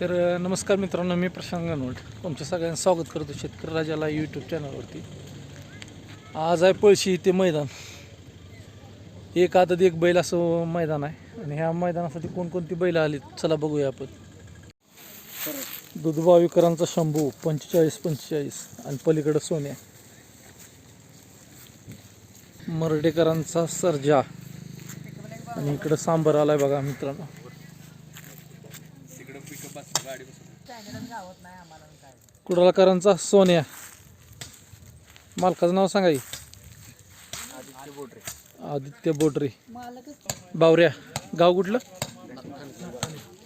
तर नमस्कार मित्रांनो मी प्रशांत गणवट. तुमच्या सगळ्यांचं स्वागत करतो शेतकरी राजाला यूट्यूब चॅनलवरती आज आहे पळशी ते मैदान. एक आदत एक बैल असं मैदान आहे. आणि ह्या मैदानासाठी कोणकोणती बैल आली चला बघूया आपण. दुधबाविकरांचा शंभू पंचेचाळीस पंचेचाळीस. आणि पलीकडं सोन्या. मर्डेकरांचा सर्जा. आणि इकडं सांबर आलाय बघा मित्रांनो. कुडाळकरांचा सोन्या. मालकाचं नाव सांगा की. आदित्य बोटरे बावऱ्या. गाव कुठलं?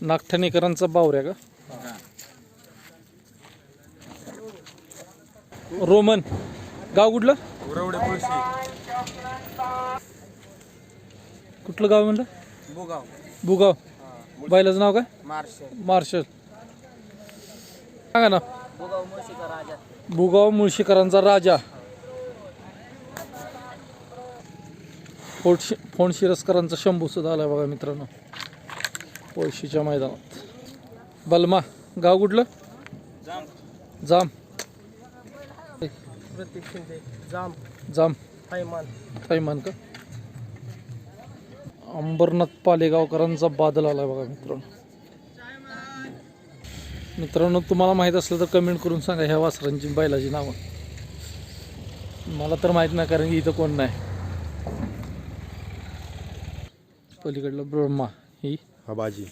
नागठाणेकरांचा बावऱ्या का? रोमन. गाव कुठलं? उरवडे पळशी कुठलं गाव म्हणलं? बुगाव. बुगाव. बैलाचं नाव काय? मार्शल. मार्शल. सांगा ना. बुगाव मुळशीचा राजा. भुगाव मुळशीकरांचा राजा. फोडशि फोंड शिरस्करांचा शंभू सुद्धा आला बघा मित्रांनो. पळशीच्या मैदानात. बलमा गाव कुठलं? जाम जाम जाम जाम हैमान थैमान का? अंबरनाथ पालेगावकरांचा बादल आला बघा मित्रांनो. मित्रांनो तुम्हाला माहीत असलं तर कमेंट करून सांगा ह्या वासरांची बैलाची नावं. मला तर माहीत नाही कारण की इथं कोण नाही. पलीकडलं ब्रह्मा ही हा बाजी.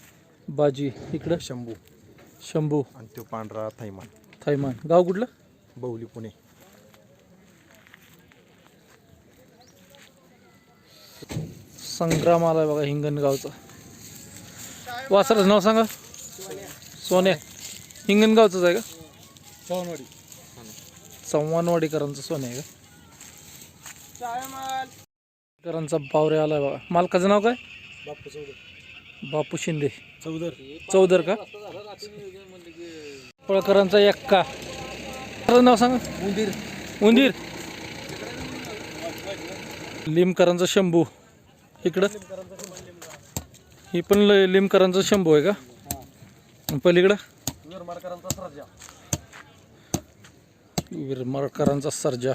बाजी इकडं? शंभू. शंभू. आणि तो पांढरा थैमान. थैमान. गाव कुठलं? बहुली पुणे. संग्राम आलाय बघा हिंगणगावचा. वासराचं नाव सांगा. सोन्या. हिंगणगावचंच आहे का? चव्हाणवाडी. चव्हाणवाडीकरांचा सोन्या आहे का? करांचा बावरे आलाय बघा. मालकाचं नाव काय? बाप्पू चौधरी. बापू शिंदे. चौधर. चौदर का? पळकरांचा एक्का. नाव सांगा. उंदीर. उंदीर. लिमकरांचा शंभू. इकडं? ही पण ल- लिमकरांचा शंभू आहे का? पलीकडं? विरमारकरांचा राजा विरमरकरांचा सर्जा.